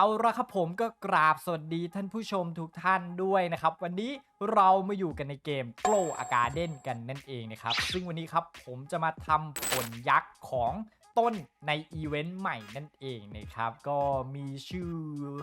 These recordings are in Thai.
เอาละครับผมก็กราบสวัสดีท่านผู้ชมทุกท่านด้วยนะครับ วันนี้เรามาอยู่กันในเกม Glow a g a r d e n กันนั่นเองนะครับ ซึ่งวันนี้ครับผมจะมาทำผลยักษ์ของต้นในอีเวนต์ใหม่นั่นเองนะครับ ก็มีชื่อ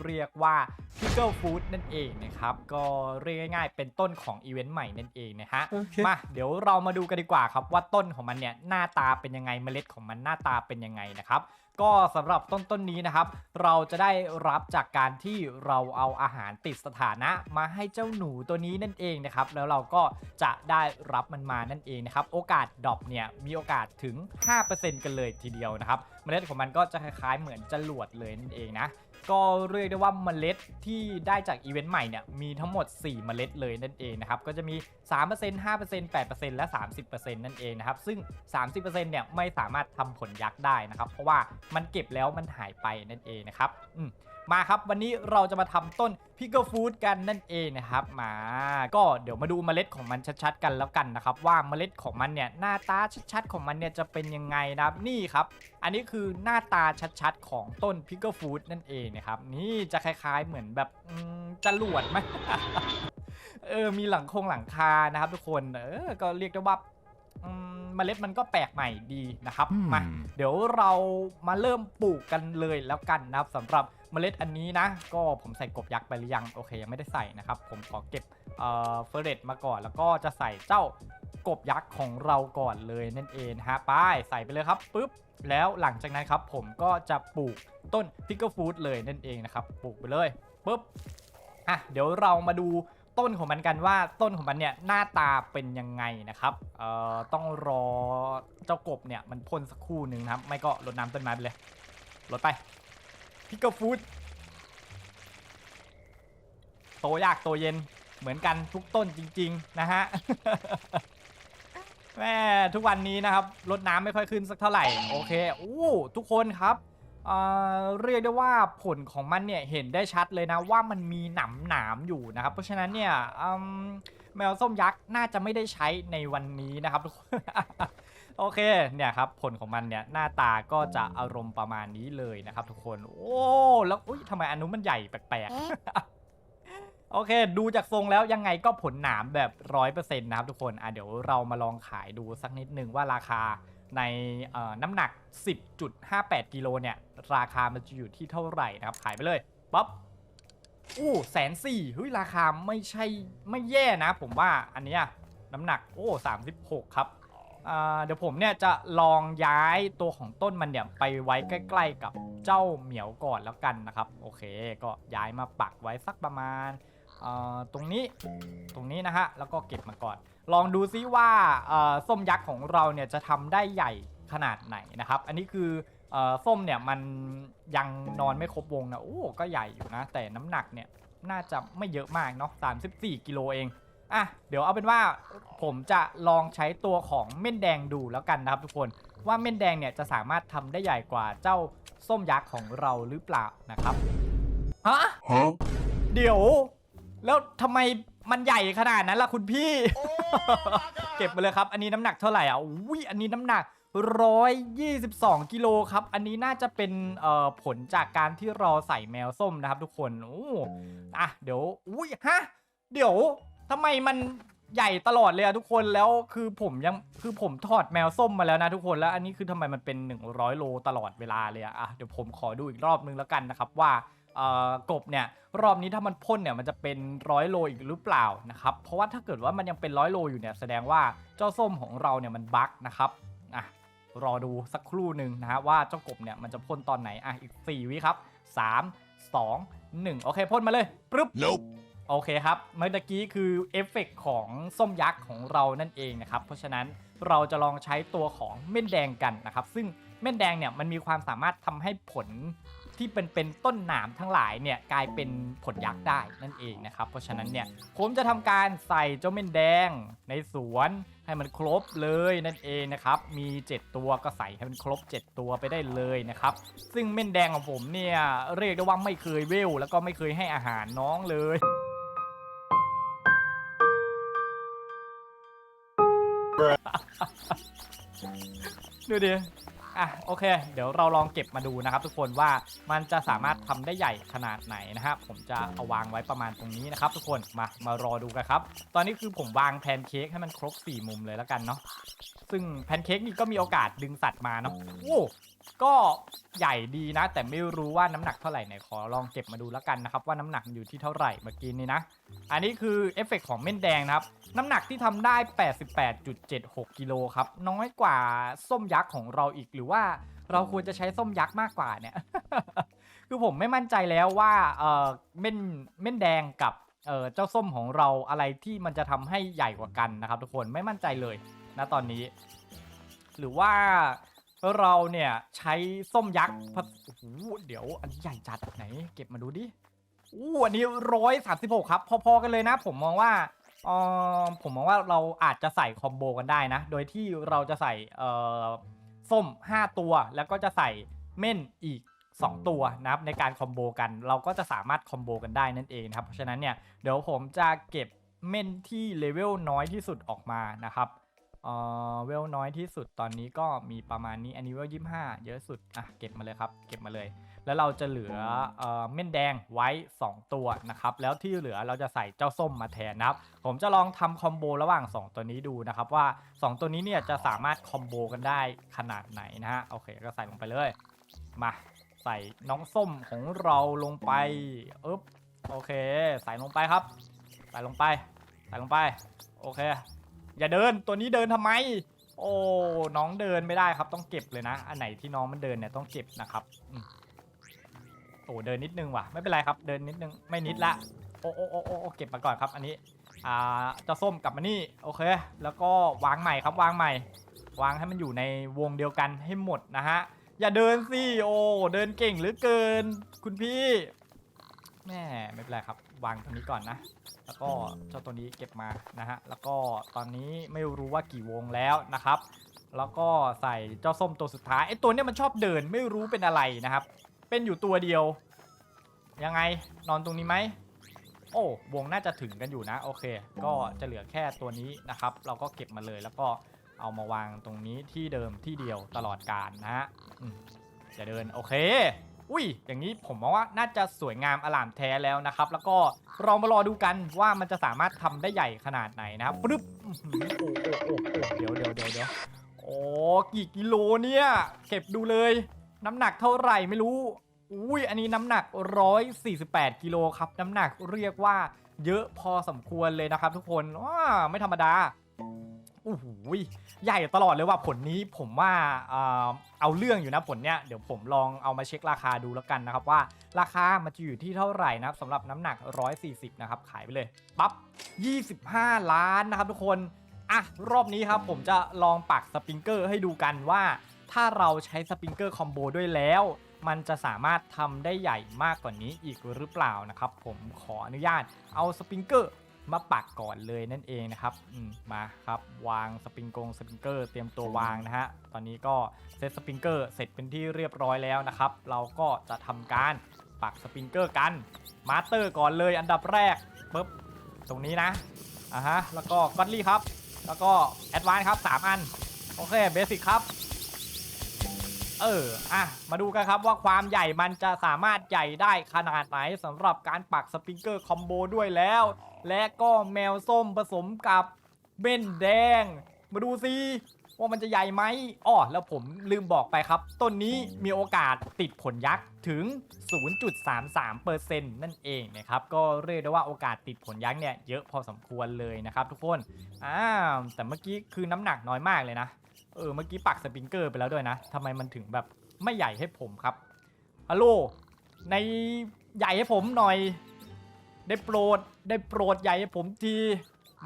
เรียกว่า Pickle Food นั่นเองนะครับ ก็เรียกง่ายๆเป็นต้นของอีเวนต์ใหม่นั่นเองนะฮะโอเคมาเดี๋ยวเรามาดูกันดีกว่าครับว่าต้นของมันเนี่ยหน้าตาเป็นยังไงเมล็ดของมันหน้าตาเป็นยังไงนะครับ ก็สำหรับต้นต้นนี้นะครับ เราจะได้รับจากการที่เราเอาอาหารติดสถานะมาให้เจ้าหนูตัวนี้นั่นเองนะครับแล้วเราก็จะได้รับมันมานั่นเองนะครับโอกาสดรอปเนี่ยมีโอกาสถึง 5%กันเลยทีเดียวนะครับ เมล็ดของมันก็จะคล้ายๆเหมือนจรวดเลยนั่นเองนะ ก็เรียกได้ว่าเมล็ดที่ได้จากอีเวนต์ใหม่เนี่ยมีทั้งหมด 4 เมล็ดเลยนั่นเองนะครับ ก็จะมี 3% 5% 8%และ 30%นั่นเองนะครับ ซึ่ง 30%เนี่ยไม่สามารถทำผลยักษ์ได้นะครับ เพราะว่ามันเก็บแล้วมันหายไปนั่นเองนะครับอืม มาครับ วันนี้เราจะมาทำต้นพิกเกิลฟูดกันนั่นเองนะครับมาก็เดี๋ยวมาดูเมล็ดของมันชัดๆกันแล้วกันนะครับ ว่าเมล็ดของมันเนี่ยหน้าตาชัดๆของมันเนี่ยจะเป็นยังไงนะครับนี่ครับ อันนี้คือหน้าตาชัดๆของต้นพิกเกิลฟูดนั่นเองนะครับนี่จะคล้าย ๆเหมือนแบบอืมจรวดไหมเออมีหลังคงหลังคานะครับ ทุกคนเออก็เรียกได้ว่าอืมเมล็ดมันก็แปลกใหม่ดีนะครับอืมมาเดี๋ยวเรามาเริ่มปลูกกันเลยแล้วกันนะครับสำหรับ เมล็ดอันนี้นะ ก็ผมใส่กบยักษ์ไปหรือยังโอเคยังไม่ได้ใส่นะครับ ผมขอเก็บเอ่อเฟอร์เรตมาก่อน แล้วก็จะใส่เจ้ากบยักษ์ของเราก่อนเลยนั่นเองนะฮะไปใส่ไปเลยครับปุ๊บแล้วหลังจากนั้นครับผมก็จะปลูกต้นพิกเกิลฟูดเลยนั่นเองนะครับปลูกไปเลยปุ๊บอะเดี๋ยวเรามาดูต้นของมันกันว่าต้นของมันเนี่ยหน้าตาเป็นยังไงนะครับเอ่อต้องรอเจ้ากบเนี่ยมันพ่นสักครู่หนึ่งนะครับ ไม่ก็รดน้ำต้นไม้ไปเลยรดไป พิกเกิลฟูดโตยากโตเย็นเหมือนกันทุกต้นจริง ๆ นะฮะแม่ทุกวันนี้นะครับรดน้ำไม่ค่อยขึ้นสักเท่าไหร่ โอเคอู้ทุกคนครับเอ่อเรียกได้ว่าผลของมันเนี่ยเห็นได้ชัดเลยนะว่ามันมีหนามหนามอยู่นะครับ เพราะฉะนั้นเนี่ยแมวส้มยักษ์น่าจะไม่ได้ใช้ในวันนี้นะครับทุกคน โอเคเนี่ยครับผลของมันเนี่ยหน้าตาก็จะอารมณ์ประมาณนี้เลยนะครับ ทุกคนโอ้แล้วอุ้ยทำไมอันนู้นมันใหญ่แปลกๆ โอเค ดูจากทรงแล้วยังไงก็ผลหนามแบบร้อยเปอร์เซ็นต์นะครับทุกคนอะเดี๋ยวเรามาลองขายดูสักนิดนึงว่าราคาในเอ่อน้ำหนัก 10.58 กิโลเนี่ย ราคามันจะอยู่ที่เท่าไหร่นะครับ ขายไปเลยป๊อปอู้แสนสี่เฮ้ยราคาไม่ใช่ไม่แย่นะ ผมว่าอันเนี้ยน้ำหนักโอ้36 ครับ อ่าเดี๋ยวผมเนี่ยจะลองย้ายตัวของต้นมันเนี่ยไปไว้ใกล้ ๆ กับเจ้าเหมียวก่อนแล้วกันนะครับ โอเค ก็ย้ายมาปักไว้สักประมาณอ่อตรงนี้ตรงนี้นะฮะแล้วก็เก็บมาก่อน ลองดูซิว่าอ่อส้มยักษ์ของเราเนี่ยจะทำได้ใหญ่ขนาดไหนนะครับ อันนี้คือเอ่อส้มเนี่ยมันยังนอนไม่ครบวงนะโอ้ก็ใหญ่อยู่นะ แต่น้ำหนักเนี่ยน่าจะไม่เยอะมากเนาะ34กิโลเอง อะเดี๋ยวเอาเป็นว่าผมจะลองใช้ตัวของเม่นแดงดูแล้วกันนะครับทุกคนว่าเม่นแดงเนี่ยจะสามารถทำได้ใหญ่กว่าเจ้าส้มยักษ์ของเราหรือเปล่านะครับฮะ Huh? เดี๋ยว แล้วทำไมมันใหญ่ขนาดนั้นล่ะคุณพี่ เก็บไปเลยครับ อันนี้น้ำหนักเท่าไหร่อะอุ้ยอันนี้น้ำหนัก122 กิโลครับ อันนี้น่าจะเป็นเอ่อผลจากการที่เราใส่แมวส้มนะครับทุกคนโอ้อะเดี๋ยว อุ้ยฮะ เดี๋ยว ทำไมมันใหญ่ตลอดเลยอะทุกคนแล้วคือผมยังคือผมถอดแมวส้มมาแล้วนะทุกคนแล้วอันนี้คือทำไมมันเป็น 100 โลตลอดเวลาเลยอะอะเดี๋ยวผมขอดูอีกรอบนึงแล้วกันนะครับว่ากบเนี่ยรอบนี้ถ้ามันพ่นเนี่ยมันจะเป็นร้อยโลอีกหรือเปล่านะครับเพราะว่าถ้าเกิดว่ามันยังเป็นร้อยโลอยู่เนี่ยแสดงว่าเจ้าส้มของเราเนี่ยมันบั๊กนะครับอะรอดูสักครู่หนึ่งนะฮะว่าเจ้ากบเนี่ยมันจะพ่นตอนไหนอะอีก 4 วิครับ 3 2 1 โอเคพ่นมาเลยปึ๊บ Nope. โอเคครับ เมื่อกี้คือเอฟเฟกต์ของส้มยักษ์ของเรานั่นเองนะครับ เพราะฉะนั้นเราจะลองใช้ตัวของเม่นแดงกันนะครับ ซึ่งเม่นแดงเนี่ยมันมีความสามารถทำให้ผลที่เป็นเป็นต้นหนามทั้งหลายเนี่ยกลายเป็นผลยักษ์ได้นั่นเองนะครับ เพราะฉะนั้นเนี่ยผมจะทำการใส่เจ้าเม่นแดงในสวนให้มันครบเลยนั่นเองนะครับมี 7 ตัวก็ใส่ให้มันครบ 7 ตัวไปได้เลยนะครับซึ่งเม่นแดงของผมเนี่ยเรียกได้ว่าไม่เคยเวลแล้วก็ไม่เคยให้อาหารน้องเลย ดูดิ อะโอเค เดี๋ยวเราลองเก็บมาดูนะครับ ทุกคนว่ามันจะสามารถทำได้ใหญ่ขนาดไหนนะครับ ผมจะเอาวางไว้ประมาณตรงนี้นะครับ ทุกคนมามารอดูกันครับ ตอนนี้คือผมวางแพนเค้กให้มันครบ 4 มุมเลยแล้วกันเนาะซึ่งแพนเค้กนี่ก็มีโอกาสดึงสัตว์มาเนาะโอ้ ก็ใหญ่ดีนะ แต่ไม่รู้ว่าน้ำหนักเท่าไหร่ไหนขอลองเก็บมาดูแล้วกันนะครับ ว่าน้ำหนักอยู่ที่เท่าไหร่เมื่อกี้นี้นะ อันนี้คือเอฟเฟกต์ของเม่นแดงนะครับ น้ำหนักที่ทำได้ 88.76 กิโลครับ น้อยกว่าส้มยักษ์ของเราอีกหรือว่าเราควรจะใช้ส้มยักษ์มากกว่าเนี่ย คือผมไม่มั่นใจแล้วว่าเออเม่นเม่นแดงกับเออเจ้าส้มของเราอะไรที่มันจะทำให้ใหญ่กว่ากันนะครับ ทุกคนไม่มั่นใจเลยนะตอนนี้ หรือว่า เราเนี่ยใช้ส้มยักษ์ผสโอ้โหเดี๋ยวอันนี้ใหญ่จัดไหน เก็บมาดูดิอู้อันนี้ร้อยสามสิบหกครับ พอๆกันเลยนะ ผมมองว่าเออผมมองว่าเราอาจจะใส่คอมโบกันได้นะ โดยที่เราจะใส่เอ่อส้ม 5 ตัว แล้วก็จะใส่เม่นอีก 2 ตัวนะครับในการคอมโบกัน เราก็จะสามารถคอมโบกันได้นั่นเองนะครับ เพราะฉะนั้นเนี่ยเดี๋ยวผมจะเก็บเม่นที่เลเวลน้อยที่สุดออกมานะครับ เอ่อเวลน้อยที่สุดตอนนี้ก็มีประมาณนี้อันนี้เวลยี่ห้าเยอะสุดอะเก็บมาเลยครับ เก็บมาเลย แล้วเราจะเหลือเอ่อเม่นแดงไว้ 2 ตัวนะครับ แล้วที่เหลือเราจะใส่เจ้าส้มมาแทนนะครับ ผมจะลองทำคอมโบระหว่าง 2 ตัวนี้ดูนะครับว่า 2 ตัวนี้เนี่ยจะสามารถคอมโบกันได้ขนาดไหนนะฮะโอเคก็ใส่ลงไปเลยมาใส่น้องส้มของเราลงไปอึ๊บโอเค ใส่ลงไปครับ ใส่ลงไป ใส่ลงไป โอเค อย่าเดินตัวนี้เดินทำไม โอ้น้องเดินไม่ได้ครับต้องเก็บเลยนะ อันไหนที่น้องมันเดินเนี่ยต้องเก็บนะครับโอ้เดินนิดนึงว่ะ ไม่เป็นไรครับเดินนิดนึงไม่นิดละโอ้โอ้โอ้โอ้เก็บมาก่อนครับ อันนี้อ่าเจ้าส้มกลับมานี่โอเค แล้วก็วางใหม่ครับวางใหม่ วางให้มันอยู่ในวงเดียวกันให้หมดนะฮะอย่าเดินสิโอ้เดินเก่งหลือเกิน คุณพี่แม่ไม่เป็นไรครับ วางตรงนี้ก่อนนะ แล้วก็เจ้าตัวนี้เก็บมานะฮะ แล้วก็ตอนนี้ไม่รู้ว่ากี่วงแล้วนะครับ แล้วก็ใส่เจ้าส้มตัวสุดท้ายไอ้ตัวเนี้ยมันชอบเดินไม่รู้เป็นอะไรนะครับ เป็นอยู่ตัวเดียว ยังไงนอนตรงนี้ไหม โอ้วงน่าจะถึงกันอยู่นะ โอเค ก็จะเหลือแค่ตัวนี้นะครับ เราก็เก็บมาเลยแล้วก็เอามาวางตรงนี้ที่เดิมที่เดียวตลอดการนะฮะจะเดินโอเค อุ้ย อย่างนี้ผมมองว่าน่าจะสวยงามอลามแท้แล้วนะครับ แล้วก็เรามารอดูกันว่ามันจะสามารถทำได้ใหญ่ขนาดไหนนะครับปึ๊บเดี๋ยวเดี๋ยวเดี๋ยวเดี๋ยวโอ้กี่กิโลเนี่ยเก็บดูเลย น้ำหนักเท่าไหร่ไม่รู้อุ้ยอันนี้น้ำหนัก 148 กิโลครับ น้ำหนักเรียกว่าเยอะพอสมควรเลยนะครับทุกคนว้าไม่ธรรมดา โอ้โหใหญ่ตลอดเลยว่าผลนี้ผมว่าเอาเรื่องอยู่นะผลเนี้ยเดี๋ยวผมลองเอามาเช็คราคาดูแล้วกันนะครับว่าราคามันจะอยู่ที่เท่าไหร่นะครับสำหรับน้ำหนัก 140 นะครับ ขายไปเลยปั๊บ25 ล้านนะครับทุกคนอะรอบนี้ครับผมจะลองปักสปริงเกอร์ให้ดูกันว่า ถ้าเราใช้สปริงเกอร์คอมโบด้วยแล้ว มันจะสามารถทำได้ใหญ่มากกว่านี้อีกหรือเปล่านะครับผมขออนุญาตเอาสปริงเกอร์ มาปักก่อนเลยนั่นเองนะครับมมาครับวางสปริงกงสปริงเกอร์เตรียมตัววางนะฮะตอนนี้ก็เซตสปริงเกอร์เสร็จเป็นที่เรียบร้อยแล้วนะครับ เราก็จะทำการปักสปริงเกอร์กันมาสเตอร์ก่อนเลยอันดับแรกปึ๊บตรงนี้นะอะฮะแล้วก็กัตลี่ครับ แล้วก็แอดวานซ์ครับ 3 อัน โอเคเบสิกครับ เอออะมาดูกันครับว่าความใหญ่มันจะสามารถใหญ่ได้ขนาดไหนสำหรับการปักสปริงเกอร์คอมโบด้วยแล้ว และก็แมวส้มผสมกับเบ้นแดง มาดูซิว่ามันจะใหญ่ไหมอ้อแล้วผมลืมบอกไปครับ ต้นนี้มีโอกาสติดผลยักษ์ถึง 0.33%นั่นเองนะครับ ก็เรียกได้ว่าโอกาสติดผลยักษ์เนี่ยเยอะพอสมควรเลยนะครับทุกคนอ่าแต่เมื่อกี้คือน้ำหนักน้อยมากเลยนะ เออเมื่อกี้ปักสปริงเกอร์ไปแล้วด้วยนะทำไมมันถึงแบบไม่ใหญ่ให้ผมครับฮัลโหลในใหญ่ให้ผมหน่อย ได้โปรดได้โปรดใหญ่ให้ผมที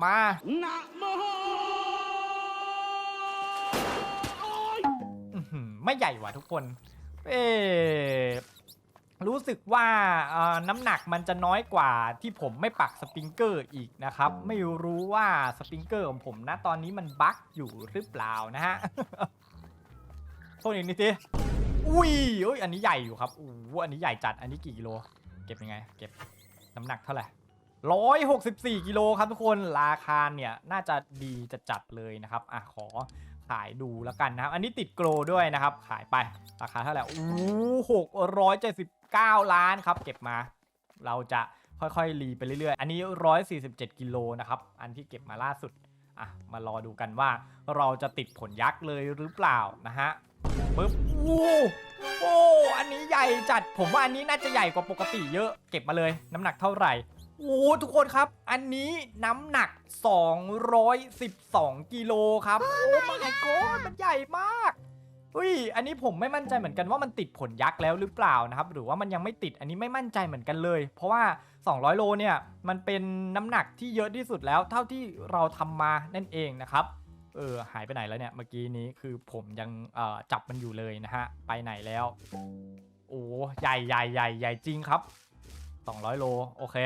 มานะโมอื้อหือไม่ใหญ่ว่ะทุกคน เอ๊ รู้สึกว่าน้ำหนักมันจะน้อยกว่าที่ผมไม่ปักสปริงเกอร์อีกนะครับ ไม่รู้ว่าสปริงเกอร์ของผมนะตอนนี้มันบั๊กอยู่หรือเปล่านะฮะโทษอีกนิดทีอุ้ยเอ้ยอันนี้ใหญ่อยู่ครับอู้อันนี้ใหญ่จัดอันนี้กี่กิโล เก็บยังไง เก็บน้ำหนักเท่าไหร่ร้อยหกสิบสี่กิโลครับทุกคนราคาเนี่ยน่าจะดีจะจัดเลยนะครับอะขอขายดูแล้วกันนะครับ อันนี้ติดโกลด้วยนะครับ ขายไปราคาเท่าไหร่โอ้หกร้อยเจ็ดสิบ เก้าล้านครับเก็บมา เราจะค่อยๆรีไปเรื่อยๆ อันนี้ 147 กิโลนะครับ อันที่เก็บมาล่าสุด อะ มารอดูกันว่าเราจะติดผลยักษ์เลยหรือเปล่านะฮะปึ๊บโอ้โอ้อันนี้ใหญ่จัด ผมว่าอันนี้น่าจะใหญ่กว่าปกติเยอะ เก็บมาเลย น้ำหนักเท่าไหร่โอ้ทุกคนครับ อันนี้น้ำหนัก 212 กิโลครับ โอ้ my god มันใหญ่มาก อุ้ย อันนี้ผมไม่มั่นใจเหมือนกันว่ามันติดผลยักษ์แล้วหรือเปล่านะครับ หรือว่ามันยังไม่ติด อันนี้ไม่มั่นใจเหมือนกันเลย เพราะว่า 200 โลเนี่ย มันเป็นน้ำหนักที่เยอะที่สุดแล้ว เท่าที่เราทำมานั่นเองนะครับ เออ หายไปไหนแล้วเนี่ย เมื่อกี้นี้คือผมยังจับมันอยู่เลยนะฮะ ไปไหนแล้ว โอ้ใหญ่ใหญ่ใหญ่ใหญ่จริงครับ 200 โล โอเค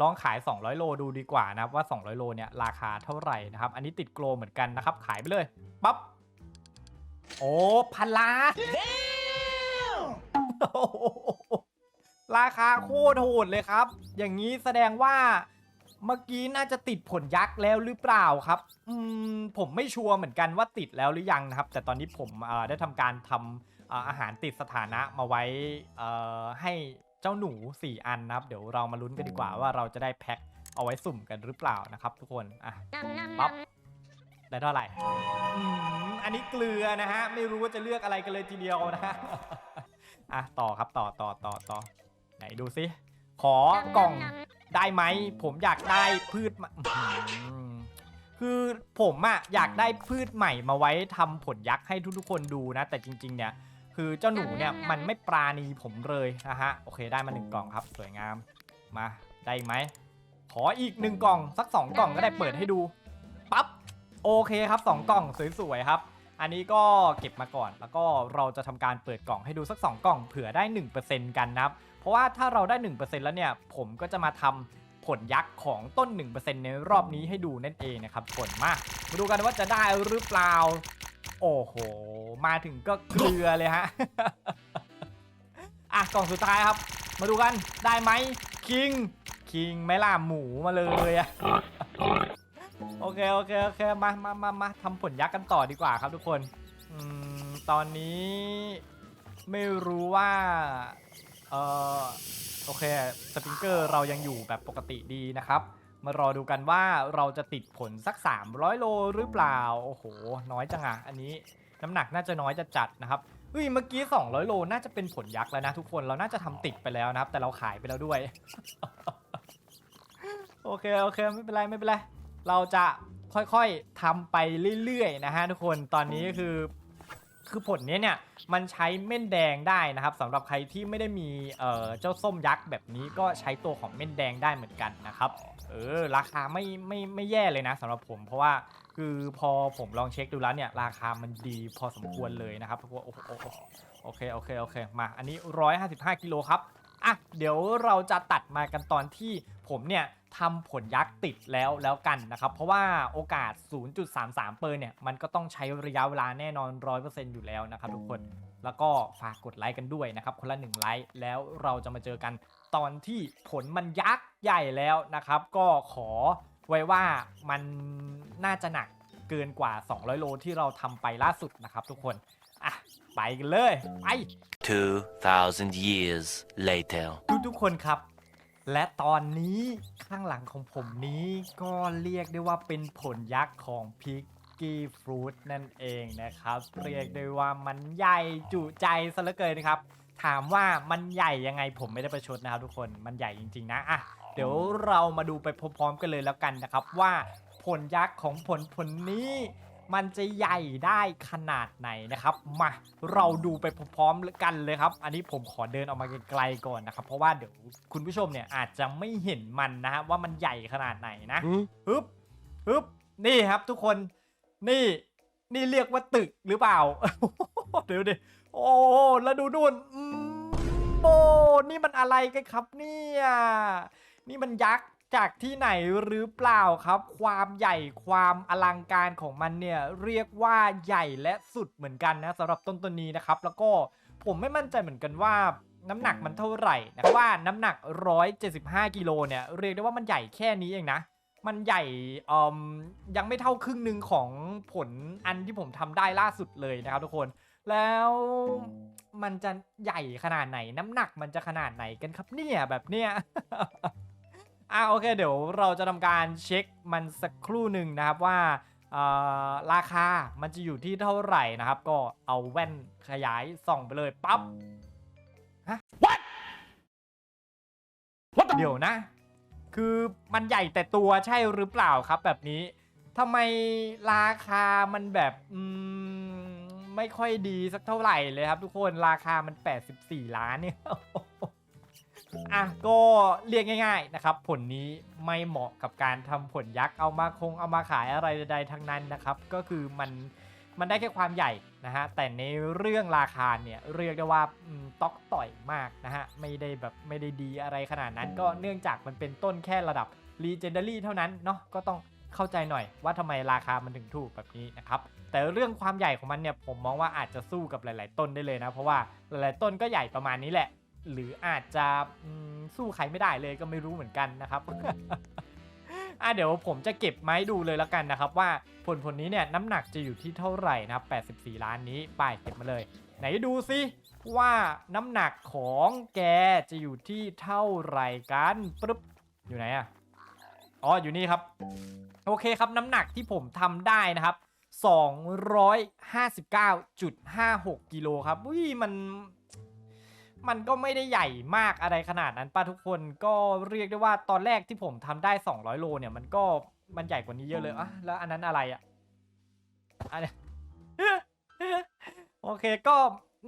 ลองขาย 200 โลดูดีกว่านะครับว่า 200 โลเนี่ย ราคาเท่าไหร่นะครับ อันนี้ติดโกลเหมือนกันนะครับ ขายไปเลย ปั๊บ โอ้พันล้านโอ้โหราคาโคตรโหดเลยครับ อย่างนี้แสดงว่าเมื่อกี้น่าจะติดผลยักษ์แล้วหรือเปล่าครับ อืมผมไม่ชัวร์เหมือนกันว่าติดแล้วหรือยังนะครับ แต่ตอนนี้ผมเอ่อได้ทำการทำเอ่ออาหารติดสถานะมาไว้เอ่อให้เจ้าหนู 4 อันนะครับ เดี๋ยวเรามาลุ้นกันดีกว่าว่าเราจะได้แพ็คเอาไว้สุ่มกันหรือเปล่านะครับทุกคน อะปั๊บ ได้เท่าไหร่อืมอันนี้เกลือนะฮะ ไม่รู้ว่าจะเลือกอะไรกันเลยทีเดียวนะฮะอะต่อครับต่อต่อต่อต่อไหนดูสิขอกล่องได้ไหมผมอยากได้พืชมาอื้อหือคือผมอะอยากได้พืชใหม่มาไว้ทำผลยักษ์ให้ทุกๆคนดูนะ แต่จริง ๆ เนี่ยคือเจ้าหนูเนี่ยมันไม่ปราณีผมเลยนะฮะโอเคได้มาหนึ่งกล่องครับ สวยงามมาได้อีกไหมขออีกหนึ่งกล่องสักสองกล่องก็ได้เปิดให้ดูปั๊บ โอเคครับ 2 กล่องสวยๆครับ อันนี้ก็เก็บมาก่อน แล้วก็เราจะทำการเปิดกล่องให้ดูสัก 2 กล่องเผื่อได้ 1%กันนะครับ เพราะว่าถ้าเราได้ 1%แล้วเนี่ย ผมก็จะมาทำผลยักษ์ของต้น 1%ในรอบนี้ให้ดูนั่นเองนะครับผลมามาดูกันว่าจะได้หรือเปล่า โอ้โห มาถึงก็เกลือเลยฮะ อะกล่องสุดท้ายครับ มาดูกันได้ไหมคิงคิงไม่ล่ะหมูมาเลยอะ เคโอเคโอเคมามามามาทำผลยักษ์กันต่อดีกว่าครับทุกคนอืมตอนนี้ไม่รู้ว่าเออโอเคสปริงเกอร์เรายังอยู่แบบปกติดีนะครับ มารอดูกันว่าเราจะติดผลสัก 300 โลหรือเปล่า โอ้โห น้อยจังอะอันนี้น้ำหนักน่าจะน้อยจะจัดนะครับเฮ้ยเมื่อกี้ 200 โลน่าจะเป็นผลยักษ์แล้วนะทุกคนเราน่าจะทำติดไปแล้วนะครับ แต่เราขายไปแล้วด้วย โอเค โอเค ไม่เป็นไร ไม่เป็นไร เราจะค่อยๆทำไปเรื่อยๆนะฮะทุกคนตอนนี้ก็คือคือผลนี้เนี่ยมันใช้เม่นแดงได้นะครับสำหรับใครที่ไม่ได้มีเอ่อเจ้าส้มยักษ์แบบนี้ก็ใช้ตัวของเม่นแดงได้เหมือนกันนะครับเออราคาไม่ไม่ไม่แย่เลยนะสำหรับผม เพราะว่าคือพอผมลองเช็คดูแล้วเนี่ยราคามันดีพอสมควรเลยนะครับทุกคนโอ้โหโอ้โหโอเคโอเคโอเคมา อันนี้ 155กิโลครับ อะเดี๋ยวเราจะตัดมากันตอนที่ผมเนี่ยทำผลยักษ์ติดแล้วแล้วกันนะครับ เพราะว่าโอกาส 0.33เปอร์เนี่ยมันก็ต้องใช้ระยะเวลาแน่นอน 100%อยู่แล้วนะครับทุกคนแล้วก็ฝากกดไลค์กันด้วยนะครับ คนละ1ไลค์แล้วเราจะมาเจอกันตอนที่ผลมันยักษ์ใหญ่แล้วนะครับ ก็ขอไว้ว่ามันน่าจะหนักเกินกว่า 200 โลที่เราทำไปล่าสุดนะครับทุกคน อะ ไปกันเลย ไป 2,000 years later. ทุกทุกๆคนครับ และตอนนี้ข้างหลังของผมนี้ก็เรียกได้ว่าเป็นผลยักษ์ของพิกกี้ฟรุตนั่นเองนะครับ เรียกได้ว่ามันใหญ่จุใจซะเหลือเกินนะครับ ถามว่ามันใหญ่ยังไงผมไม่ได้ประชดนะครับทุกคนมันใหญ่จริง ๆ นะอะเดี๋ยวเรามาดูไปพร้อมๆกันเลยแล้วกันนะครับว่าผลยักษ์ของผลผลนี้ มันจะใหญ่ได้ขนาดไหนนะครับ มาเราดูไปพร้อมๆกันเลยครับ อันนี้ผมขอเดินออกมาไกลๆก่อนนะครับ เพราะว่าเดี๋ยวคุณผู้ชมเนี่ยอาจจะไม่เห็นมันนะฮะว่ามันใหญ่ขนาดไหนนะฮึบฮึบนี่ครับทุกคนนี่นี่เรียกว่าตึกหรือเปล่า เดี๋ยวดิโอ้แล้วดูนู่นอืมโอ้นี่มันอะไรกันครับเนี่ยนี่มันยักษ์ จากที่ไหนหรือเปล่าครับ ความใหญ่ความอลังการของมันเนี่ยเรียกว่าใหญ่และสุดเหมือนกันนะสำหรับต้นตัวนี้นะครับ แล้วก็ผมไม่มั่นใจเหมือนกันว่าน้ำหนักมันเท่าไหร่นะว่าน้ำหนัก 175กิโลเนี่ยเรียกได้ว่ามันใหญ่แค่นี้เองนะ มันใหญ่ยังไม่เท่าครึ่งหนึ่งของผลอันที่ผมทำได้ล่าสุดเลยนะครับทุกคน แล้วมันจะใหญ่ขนาดไหน น้ำหนักมันจะขนาดไหนกันครับเนี่ยแบบเนี้ย อะโอเค เดี๋ยวเราจะทำการเช็คมันสักครู่หนึ่งนะครับว่าเอ่อราคา มันจะอยู่ที่เท่าไหร่นะครับ ก็เอาแว่นขยายส่องไปเลยปั๊บฮะ What? เดี๋ยวนะ คือมันใหญ่แต่ตัวใช่หรือเปล่าครับแบบนี้ทำไมราคามันแบบอืมไม่ค่อยดีสักเท่าไหร่เลยครับทุกคนราคามัน 84 ล้านเนี่ย อะก็เรียกง่าย ๆนะครับ ผลนี้ไม่เหมาะกับการทำผลยักษ์เอามาคงเอามาขายอะไรใดๆทั้งนั้นนะครับ ก็คือมันมันได้แค่ความใหญ่นะฮะแต่ในเรื่องราคาเนี่ยเรียกได้ว่าอืมตอกต่อยมากนะฮะไม่ได้แบบไม่ได้ดีอะไรขนาดนั้น ก็เนื่องจากมันเป็นต้นแค่ระดับ Legendary เท่านั้นเนาะก็ต้องเข้าใจหน่อยว่าทำไมราคามันถึงถูกแบบนี้นะครับแต่เรื่องความใหญ่ของมันเนี่ยผมมองว่าอาจจะสู้กับหลาย ๆ ต้นได้เลยนะ เพราะว่าหลายๆต้นก็ใหญ่ประมาณนี้แหละ หรืออาจจะสู้ใครไม่ได้เลยก็ไม่รู้เหมือนกันนะครับอะเดี๋ยวผมจะเก็บไม้ดูเลยแล้วกันนะครับว่าผลผลนี้เนี่ยน้ำหนักจะอยู่ที่เท่าไหร่นะครับ 84 ล้านนี้ไปเก็บมาเลย ไหนดูซิว่าน้ำหนักของแกจะอยู่ที่เท่าไหร่กันปึ๊บอยู่ไหนอะอ๋ออยู่นี่ครับ โอเคครับน้ำหนักที่ผมทำได้นะครับ 259.56 กิโลครับอุ้ยมัน มันก็ไม่ได้ใหญ่มากอะไรขนาดนั้นป้าทุกคนก็เรียกได้ว่าตอนแรกที่ผมทำได้ 200 โลเนี่ยมันก็มันใหญ่กว่านี้เยอะเลยอะแล้วอันนั้นอะไรอะอันนี้โอเคก็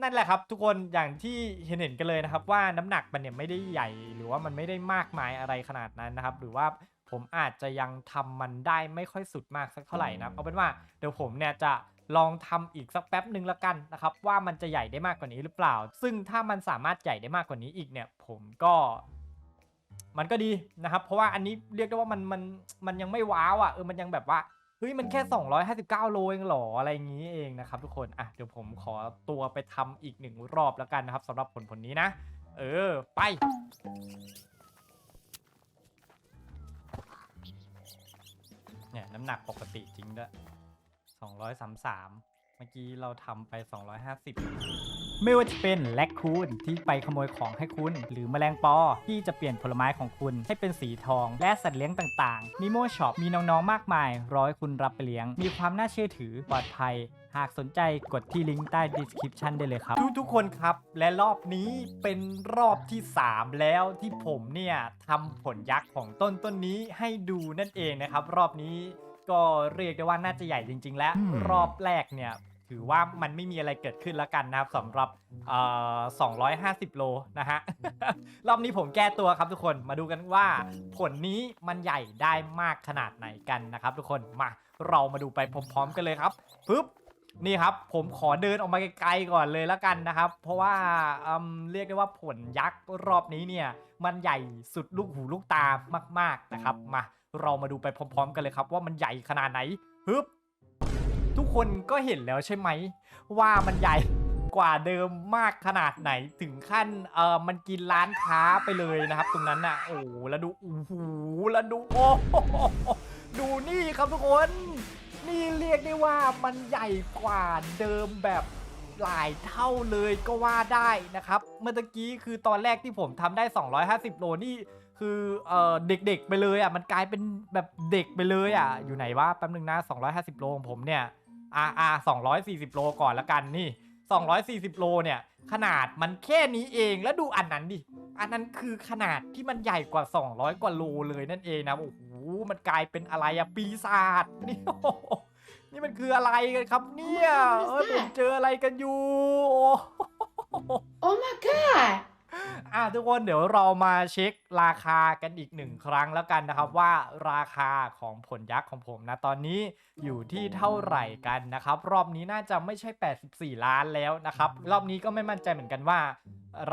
นั่นแหละครับ ทุกคนอย่างที่เห็นเห็นๆกันเลยนะครับ ว่าน้ำหนักมันเนี่ยไม่ได้ใหญ่หรือว่ามันไม่ได้มากมายอะไรขนาดนั้นนะครับ หรือว่าผมอาจจะยังทำมันได้ไม่ค่อยสุดมากสักเท่าไหร่นะครับเอาเป็นว่าเดี๋ยวผมเนี่ยจะ ลองทำอีกสักแป๊บหนึ่งละกันนะครับว่ามันจะใหญ่ได้มากกว่านี้หรือเปล่า ซึ่งถ้ามันสามารถใหญ่ได้มากกว่านี้อีกเนี่ย ผมก็มันก็ดีนะครับ เพราะว่าอันนี้เรียกได้ว่ามันมันมันยังไม่ว้าวอะเออมันยังแบบว่าเฮ้ยมันแค่ 259 โลเองหรออะไรอย่างนี้เองนะครับทุกคนอะเดี๋ยวผมขอตัวไปทำอีกหนึ่งรอบแล้วกันนะครับสำหรับผลผลนี้นะ เออไปเนี่ยน้ำหนักปกติจริงด้วย 233เมื่อกี้เราทำไป 250 ไม่ว่าจะเป็นแลคคูนที่ไปขโมยของให้คุณ หรือแมลงปอที่จะเปลี่ยนผลไม้ของคุณ ให้เป็นสีทอง และสัตว์เลี้ยงต่างๆมีโมช็อปมีน้องๆ มากมาย ร้อให้คุณรับไปเลี้ยง มีความน่าเชื่อถือปลอดภัย หากสนใจกดที่ลิงก์ใต้ description ได้เลยครับ ทุกๆคนครับ และรอบนี้เป็นรอบที่ 3 แล้วที่ผมเนี่ยทำผลยักษ์ของต้นต้นนี้ให้ดูนั่นเองนะครับ รอบนี้ ก็เรียกได้ว่าน่าจะใหญ่จริง ๆ แล้วอืมรอบแรกเนี่ยถือว่ามันไม่มีอะไรเกิดขึ้นแล้วกันนะครับสำหรับเอ่อ250 โลนะฮะ รอบนี้ผมแก้ตัวครับทุกคนมาดูกันว่า ผลนี้มันใหญ่ได้มากขนาดไหนกันนะครับทุกคนมาเรามาดูไปพร้อมๆกันเลยครับปึ๊บนี่ครับผมขอเดินออกมาไกลๆก่อนเลยแล้วกันนะครับ เพราะว่าอืมเรียกได้ว่าผลยักษ์รอบนี้เนี่ย มันใหญ่สุดลูกหูลูกตามาก ๆนะครับมา เรามาดูไปพร้อม ๆ กันเลยครับ ว่ามันใหญ่ขนาดไหนฮึบทุกคนก็เห็นแล้วใช่ไหม ว่ามันใหญ่กว่าเดิมมากขนาดไหนถึงขั้นเออมันกินร้านค้าไปเลยนะครับ ตรงนั้นน่ะโอ้แล้วดูโอ้โหแล้วดูโอ้ดูนี่ครับทุกคน นี่เรียกได้ว่ามันใหญ่กว่าเดิมแบบหลายเท่าเลยก็ว่าได้นะครับ เมื่อกี้คือตอนแรกที่ผมทำได้ 250 โลนี่ คือเอ่อเด็กๆไปเลยอะมันกลายเป็นแบบเด็กไปเลยอะ อยู่ไหนวะแป๊บนึงนะ250 โลของผมเนี่ยอ่าอ่า240 โลก่อนละกันนี่ 240 โลเนี่ย ขนาดมันแค่นี้เองแล้วดูอันนั้นดิ อันนั้นคือขนาดที่มันใหญ่กว่า 200 กว่าโลเลยนั่นเองนะโอ้โหมันกลายเป็นอะไรอะปีศาจนี่โอ้โหนี่มันคืออะไรกันครับเนี่ยเออผมเจออะไรกันอยู่โอ้โห Oh my god! อะทุกคนเดี๋ยวเรามาเช็คราคากันอีกหนึ่งครั้งแล้วกันนะครับว่าราคาของผลยักษ์ของผมนะตอนนี้อยู่ที่เท่าไหร่กันนะครับ รอบนี้น่าจะไม่ใช่ 84 ล้านแล้วนะครับ รอบนี้ก็ไม่มั่นใจเหมือนกันว่า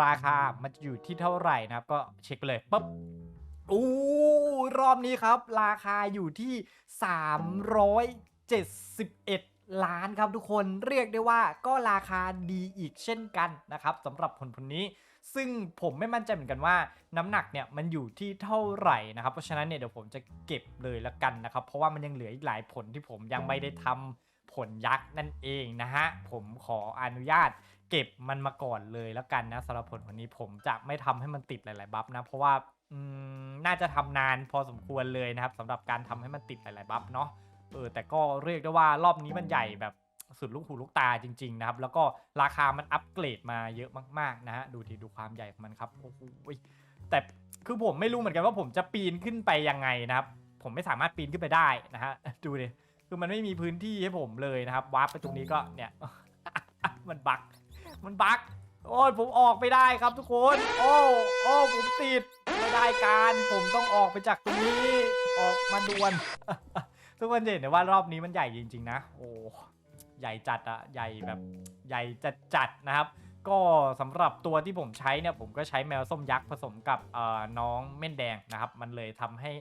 ราคามันจะอยู่ที่เท่าไหร่นะครับ ก็เช็คเลยปุ๊บอู้รอบนี้ครับ ราคาอยู่ที่ 371ล้านครับทุกคนเรียกได้ว่าก็ราคาดีอีกเช่นกันนะครับสำหรับผลผลนี้ ซึ่งผมไม่มั่นใจเหมือนกันว่าน้ำหนักเนี่ยมันอยู่ที่เท่าไหร่นะครับ เพราะฉะนั้นเนี่ยเดี๋ยวผมจะเก็บเลยละกันนะครับ เพราะว่ามันยังเหลืออีกหลายผลที่ผมยังไม่ได้ทำผลยักษ์นั่นเองนะฮะ ผมขออนุญาตเก็บมันมาก่อนเลยแล้วกันนะสำหรับผลวันนี้ผมจะไม่ทำให้มันติดหลาย ๆ บัฟนะ เพราะว่าน่าจะทำนานพอสมควรเลยนะครับสำหรับการทำให้มันติดหลาย ๆ บัฟเนาะเออแต่ก็เรียกได้ว่ารอบนี้มันใหญ่แบบ สุดลูกหูลูกตาจริง ๆ นะครับ แล้วก็ราคามันอัปเกรดมาเยอะมาก ๆ นะฮะ ดูทีดูความใหญ่ของมันครับ โอ้โหแต่คือผมไม่รู้เหมือนกันว่าผมจะปีนขึ้นไปยังไงนะครับ ผมไม่สามารถปีนขึ้นไปได้นะฮะ ดูดิ คือมันไม่มีพื้นที่ให้ผมเลยนะครับ วาร์ปไปตรงนี้ก็เนี่ย มันบัก มันบัก โอ้ยผมออกไม่ได้ครับทุกคน โอ้โอ้ผมติด ไม่ได้การ ผมต้องออกไปจากตรงนี้ ออกมาด่วนทุกคนเห็นได้ว่ารอบนี้มันใหญ่จริง ๆ นะ โอ้ ใหญ่จัดอะใหญ่แบบใหญ่จัดจัดๆนะครับ ก็สำหรับตัวที่ผมใช้เนี่ยผมก็ใช้แมวส้มยักษ์ผสมกับเอ่อน้องเม่นแดงนะครับ มันเลยทำให้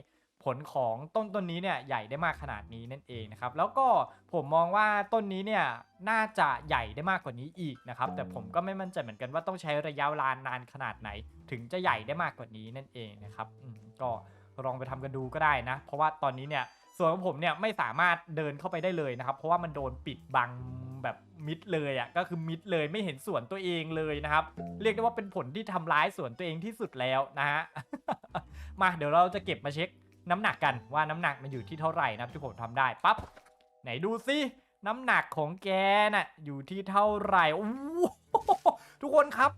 ผลของต้นต้นนี้เนี่ยใหญ่ได้มากขนาดนี้นั่นเองนะครับ แล้วก็ผมมองว่าต้นนี้เนี่ยน่าจะใหญ่ได้มากกว่านี้อีกนะครับ แต่ผมก็ไม่มั่นใจเหมือนกันว่าต้องใช้ระยะเวลานานขนาดไหน ถึงจะใหญ่ได้มากกว่านี้นั่นเองนะครับอืมก็ลองไปทำกันดูก็ได้นะ เพราะว่าตอนนี้เนี่ย ส่วนของผมเนี่ยไม่สามารถเดินเข้าไปได้เลยนะครับ เพราะว่ามันโดนปิดบังแบบมิดเลยอะ่ะก็คือมิดเลยไม่เห็นส่วนตัวเองเลยนะครับ เรียกได้ว่าเป็นผลที่ทำร้ายส่วนตัวเองที่สุดแล้วนะฮะมาเดี๋ยวเราจะเก็บมาเช็คน้ำหนักกันว่าน้ำหนักมันอยู่ที่เท่าไหร่นะครับที่ผมทำได้ปั๊บไหนดูซิน้ำหนักของแกน่ะอยู่ที่เท่าไหร่โอ้โหทุกคนครับ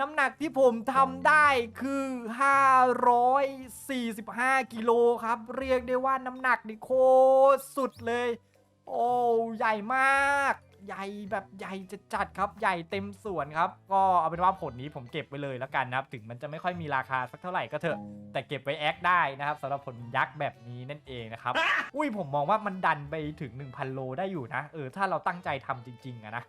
น้ำหนักที่ผมทำได้คือ 545 กิโลครับ เรียกได้ว่าน้ำหนักนี่โคตรสุดเลย โอ้ใหญ่มาก ใหญ่แบบใหญ่จะจัดๆครับ ใหญ่เต็มส่วนครับ ก็เอาเป็นว่าผลนี้ผมเก็บไว้เลยแล้วกันนะครับ ถึงมันจะไม่ค่อยมีราคาสักเท่าไหร่ก็เถอะ แต่เก็บไว้แอคได้นะครับสำหรับผลยักษ์แบบนี้นั่นเองนะครับ อุ้ยผมมองว่ามันดันไปถึง 1,000 โลได้อยู่นะ เออถ้าเราตั้งใจทำจริงๆอะนะ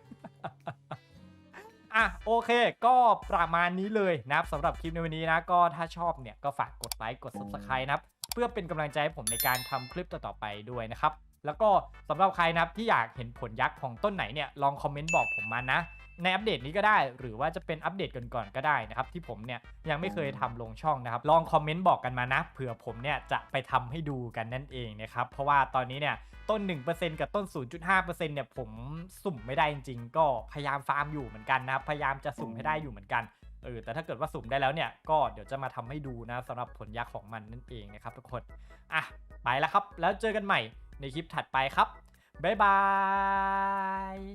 อะโอเค ก็ประมาณนี้เลยนะครับสำหรับคลิปในวันนี้นะ ก็ถ้าชอบเนี่ยก็ฝากกดไลค์กด subscribe นะครับ เพื่อเป็นกำลังใจให้ผมในการทำคลิปต่อๆไปด้วยนะครับ แล้วก็สำหรับใครนะครับที่อยากเห็นผลยักษ์ของต้นไหนเนี่ยลองคอมเมนต์บอกผมมานะ ในอัปเดตนี้ก็ได้ หรือว่าจะเป็นอัปเดตก่อนๆก็ได้นะครับ ที่ผมเนี่ยยังไม่เคยทำลงช่องนะครับ ลองคอมเมนต์บอกกันมานะเผื่อผมเนี่ยจะไปทำให้ดูกันนั่นเองนะครับ เพราะว่าตอนนี้เนี่ยต้น 1%กับต้น 0.5%เนี่ยผมสุ่มไม่ได้จริงๆ ก็พยายามฟาร์มอยู่เหมือนกันนะครับพยายามจะสุ่มให้ได้อยู่เหมือนกันเออแต่ถ้าเกิดว่าสุ่มได้แล้วเนี่ยก็เดี๋ยวจะมาทำให้ดูนะสำหรับผลยักษ์ของมันนั่นเองนะครับทุกคนอะไปแล้วครับ แล้วเจอกันใหม่ในคลิปถัดไปครับบ๊ายบาย